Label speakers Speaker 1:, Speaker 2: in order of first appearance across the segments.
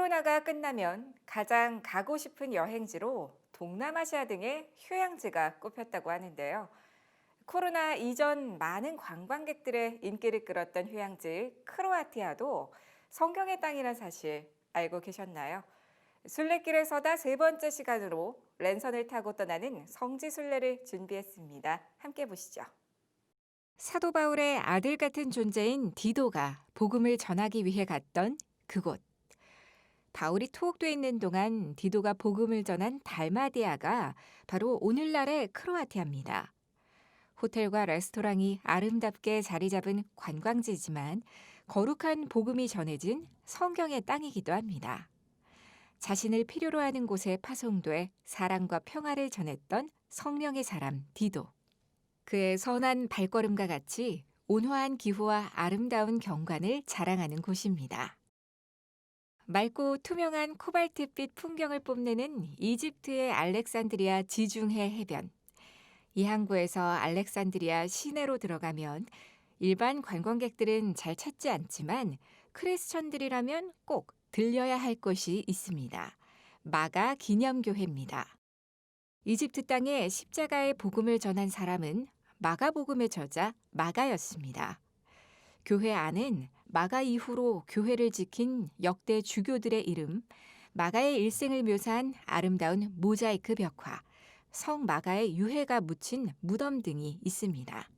Speaker 1: 코로나가 끝나면 가장 가고 싶은 여행지로 동남아시아 등의 휴양지가 꼽혔다고 하는데요. 코로나 이전 많은 관광객들의 인기를 끌었던 휴양지 크로아티아도 성경의 땅이란 사실 알고 계셨나요? 순례길에 서다 세 번째 시간으로 랜선을 타고 떠나는 성지 순례를 준비했습니다. 함께 보시죠. 사도 바울의 아들 같은 존재인 디도가 복음을 전하기 위해 갔던 그곳. 바울이 투옥돼 있는 동안 디도가 복음을 전한 달마디아가 바로 오늘날의 크로아티아입니다. 호텔과 레스토랑이 아름답게 자리 잡은 관광지지만 거룩한 복음이 전해진 성경의 땅이기도 합니다. 자신을 필요로 하는 곳에 파송돼 사랑과 평화를 전했던 성령의 사람 디도. 그의 선한 발걸음과 같이 온화한 기후와 아름다운 경관을 자랑하는 곳입니다. 맑고 투명한 코발트빛 풍경을 뽐내는 이집트의 알렉산드리아 지중해 해변. 이 항구에서 알렉산드리아 시내로 들어가면 일반 관광객들은 잘 찾지 않지만 크리스천들이라면 꼭 들려야 할 곳이 있습니다. 마가 기념교회입니다. 이집트 땅에 십자가의 복음을 전한 사람은 마가복음의 저자 마가였습니다. 교회 안은 마가 이후로 교회를 지킨 역대 주교들의 이름, 마가의 일생을 묘사한 아름다운 모자이크 벽화, 성 마가의 유해가 묻힌 무덤 등이 있습니다.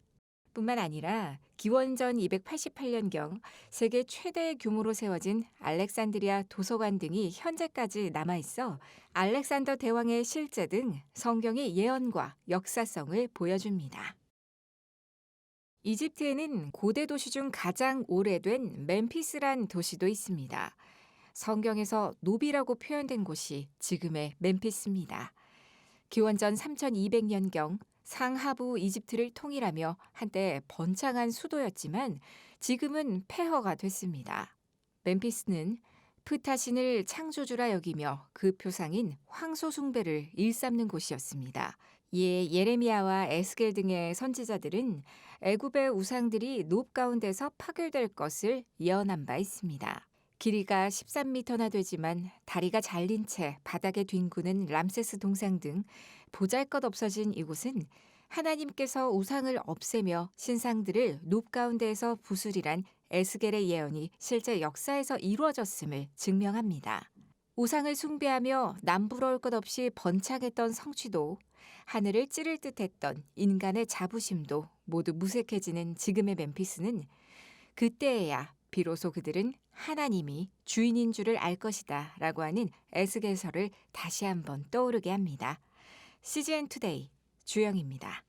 Speaker 1: 뿐만 아니라 기원전 288년경 세계 최대 규모로 세워진 알렉산드리아 도서관 등이 현재까지 남아 있어 알렉산더 대왕의 실제 등 성경의 예언과 역사성을 보여줍니다. 이집트에는 고대 도시 중 가장 오래된 멤피스란 도시도 있습니다. 성경에서 노비라고 표현된 곳이 지금의 멤피스입니다. 기원전 3200년경 상하부 이집트를 통일하며 한때 번창한 수도였지만 지금은 폐허가 됐습니다. 멤피스는 프타신을 창조주라 여기며 그 표상인 황소 숭배를 일삼는 곳이었습니다. 이에 예레미야와 에스겔 등의 선지자들은 애굽의 우상들이 높 가운데서 파괴될 것을 예언한 바 있습니다. 길이가 13미터나 되지만 다리가 잘린 채 바닥에 뒹구는 람세스 동상 등 보잘것 없어진 이곳은 하나님께서 우상을 없애며 신상들을 높 가운데에서 부수리란 에스겔의 예언이 실제 역사에서 이루어졌음을 증명합니다. 우상을 숭배하며 남부러울 것 없이 번창했던 성취도 하늘을 찌를 듯했던 인간의 자부심도 모두 무색해지는 지금의 멤피스는 그때에야 비로소 그들은 하나님이 주인인 줄을 알 것이다 라고 하는 에스겔서를 다시 한번 떠오르게 합니다. CGN 투데이 주영입니다.